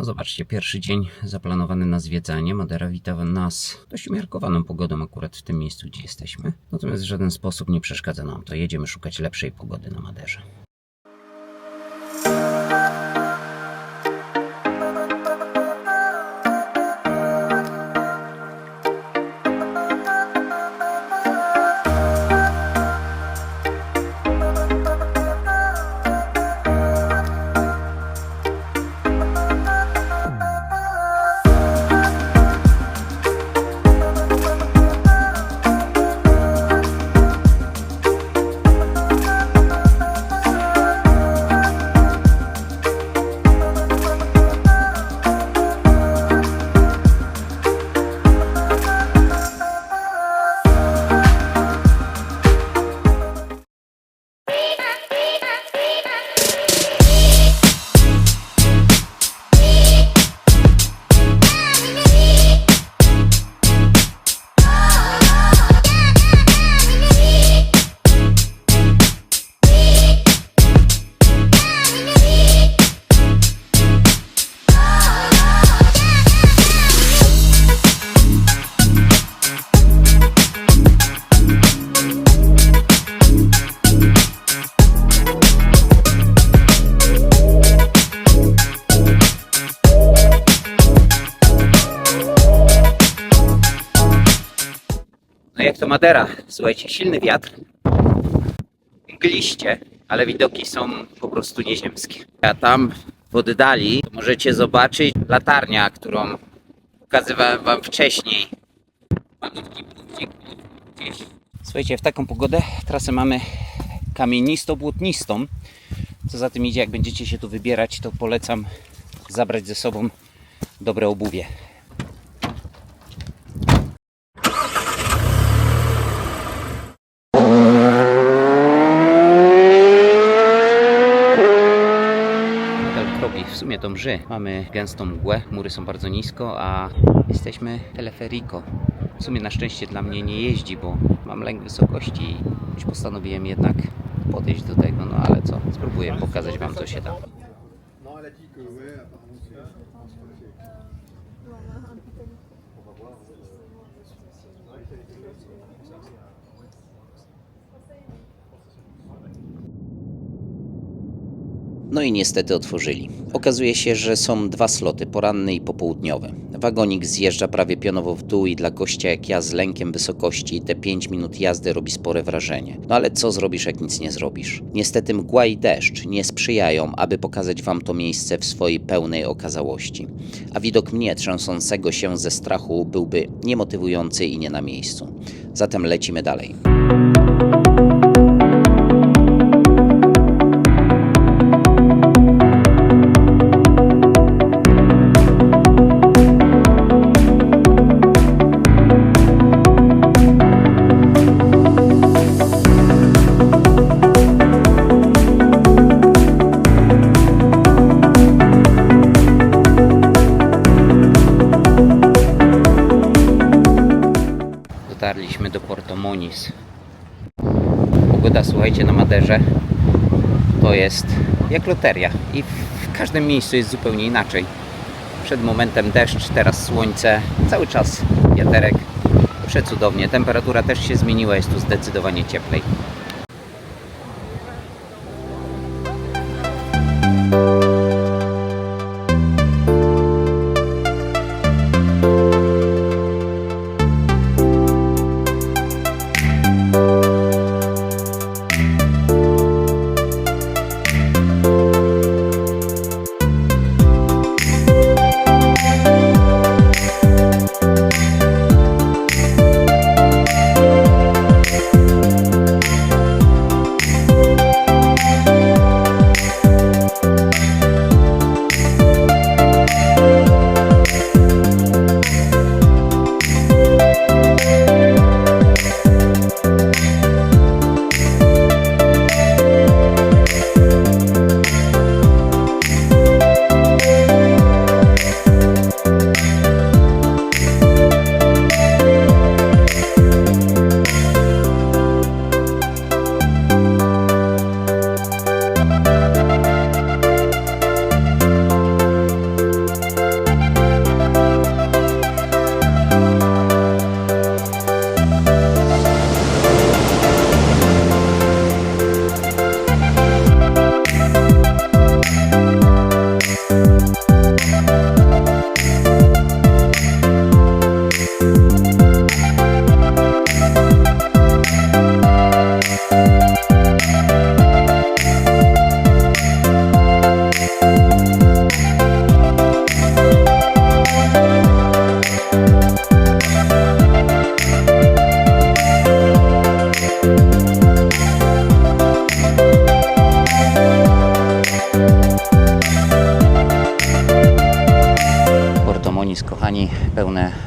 No zobaczcie, pierwszy dzień zaplanowany na zwiedzanie. Madera wita nas dość umiarkowaną pogodą akurat w tym miejscu, gdzie jesteśmy. Natomiast w żaden sposób nie przeszkadza nam to. Jedziemy szukać lepszej pogody na Maderze. Madera? Słuchajcie, silny wiatr, mgliście, ale widoki są po prostu nieziemskie. A tam w oddali możecie zobaczyć latarnia, którą pokazywałem wam wcześniej. Słuchajcie, w taką pogodę trasę mamy kamienisto-błotnistą. Co za tym idzie, jak będziecie się tu wybierać, to polecam zabrać ze sobą dobre obuwie. To mrzy. Mamy gęstą mgłę, mury są bardzo nisko, a jesteśmy teleferico. W sumie na szczęście dla mnie nie jeździ, bo mam lęk wysokości i postanowiłem jednak podejść do tego, no ale co, spróbuję pokazać Wam co się da. No i niestety otworzyli. Okazuje się, że są dwa sloty, poranny i popołudniowy. Wagonik zjeżdża prawie pionowo w dół i dla gościa jak ja z lękiem wysokości te 5 minut jazdy robi spore wrażenie. No ale co zrobisz, jak nic nie zrobisz? Niestety mgła i deszcz nie sprzyjają, aby pokazać wam to miejsce w swojej pełnej okazałości. A widok mnie trzęsącego się ze strachu byłby niemotywujący i nie na miejscu. Zatem lecimy dalej. Jest jak loteria i w każdym miejscu jest zupełnie inaczej. Przed momentem deszcz, teraz słońce, cały czas wiaterek. Przecudownie. Temperatura też się zmieniła, jest tu zdecydowanie cieplej.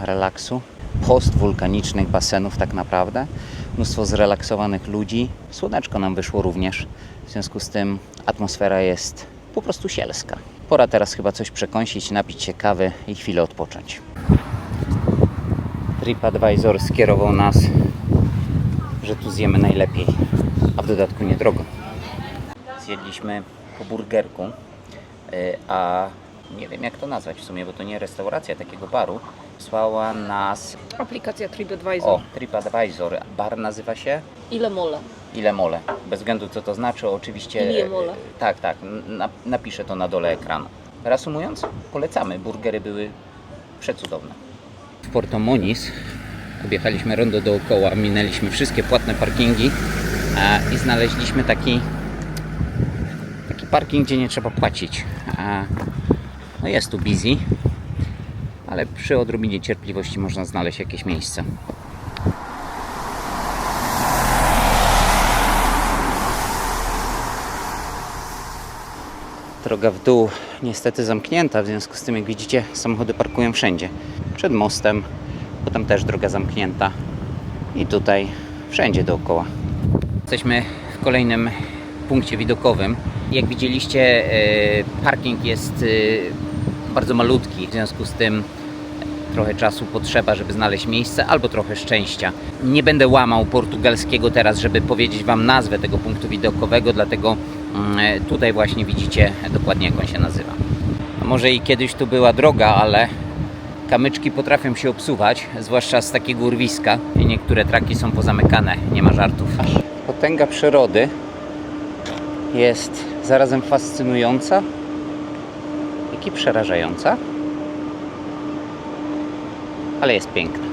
Relaksu, postwulkanicznych basenów tak naprawdę, mnóstwo zrelaksowanych ludzi. Słoneczko nam wyszło również, w związku z tym atmosfera jest po prostu sielska. Pora teraz chyba coś przekąsić, napić się kawy i chwilę odpocząć. TripAdvisor skierował nas, że tu zjemy najlepiej, a w dodatku niedrogo. Zjedliśmy po burgerku, y, a nie wiem jak to nazwać w sumie, bo to nie restauracja takiego baru. Wysłała nas, Aplikacja TripAdvisor. o, TripAdvisor. Bar nazywa się Ile mole? Ile Mole. Bez względu co to znaczy, oczywiście. Ile mole. Tak, tak. Na, napiszę to na dole ekranu. Reasumując, polecamy. Burgery były przecudowne. W Porto Moniz objechaliśmy rondo dookoła, minęliśmy wszystkie płatne parkingi a, i znaleźliśmy taki, taki parking, gdzie nie trzeba płacić. A, no jest tu busy, ale przy odrobinie cierpliwości można znaleźć jakieś miejsce. Droga w dół niestety zamknięta, w związku z tym, jak widzicie, samochody parkują wszędzie. Przed mostem, potem też droga zamknięta i tutaj wszędzie dookoła. Jesteśmy w kolejnym punkcie widokowym. Jak widzieliście, e, parking jest e, bardzo malutki, w związku z tym trochę czasu potrzeba, żeby znaleźć miejsce, albo trochę szczęścia. Nie będę łamał portugalskiego teraz, żeby powiedzieć Wam nazwę tego punktu widokowego, dlatego mm, tutaj właśnie widzicie dokładnie jak on się nazywa. Może i kiedyś tu była droga, ale kamyczki potrafią się obsuwać, zwłaszcza z takiego urwiska i niektóre traki są pozamykane, nie ma żartów. Potęga przyrody jest zarazem fascynująca, przerażająca ale jest piękna.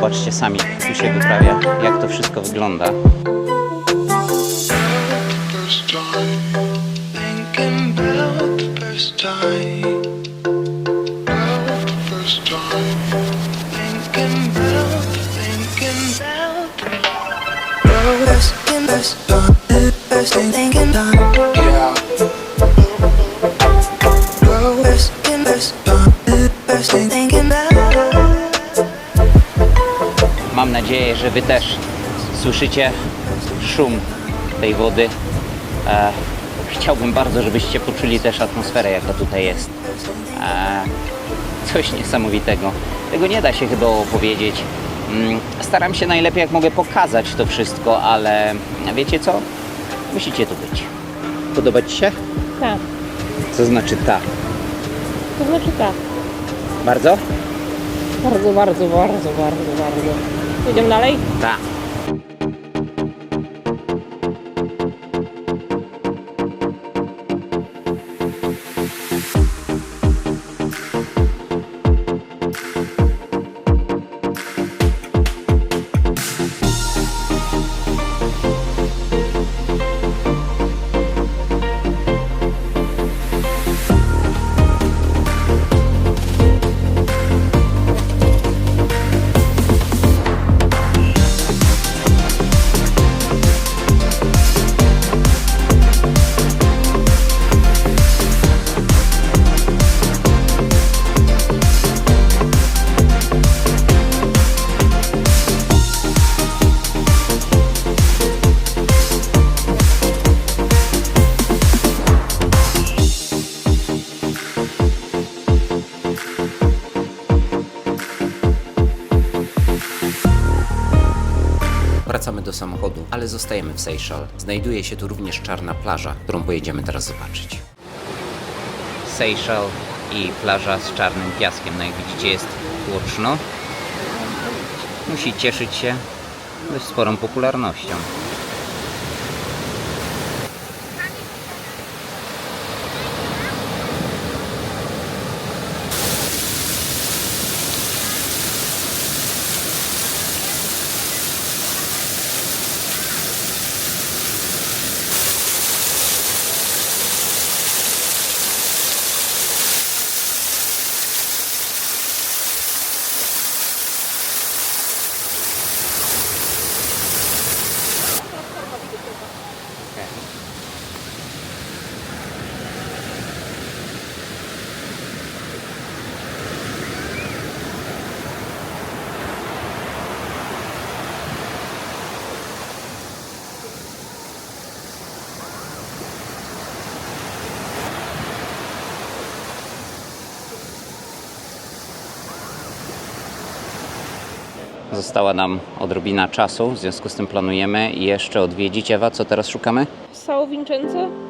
Zobaczcie sami, tu się wyprawia, jak to wszystko wygląda. thinking about nadzieję, że Wy też słyszycie szum tej wody. E, chciałbym bardzo, żebyście poczuli też atmosferę, jaka tutaj jest. E, coś niesamowitego. Tego nie da się chyba opowiedzieć. Mm, Staram się najlepiej, jak mogę pokazać to wszystko, ale wiecie co? Musicie tu być. Podoba Ci się? Tak, Co znaczy ta? to znaczy tak. Bardzo? Bardzo, bardzo, bardzo, bardzo, bardzo. Jedziemy dalej? Ta. Ale zostajemy w Seychelles. Znajduje się tu również czarna plaża, którą pojedziemy teraz zobaczyć. Seychelles i plaża z czarnym piaskiem. No jak widzicie jest tłoczno. Musi cieszyć się dość sporą popularnością. Została nam odrobina czasu, w związku z tym planujemy jeszcze odwiedzić Ewa. Co teraz szukamy? Sao Vincenzo?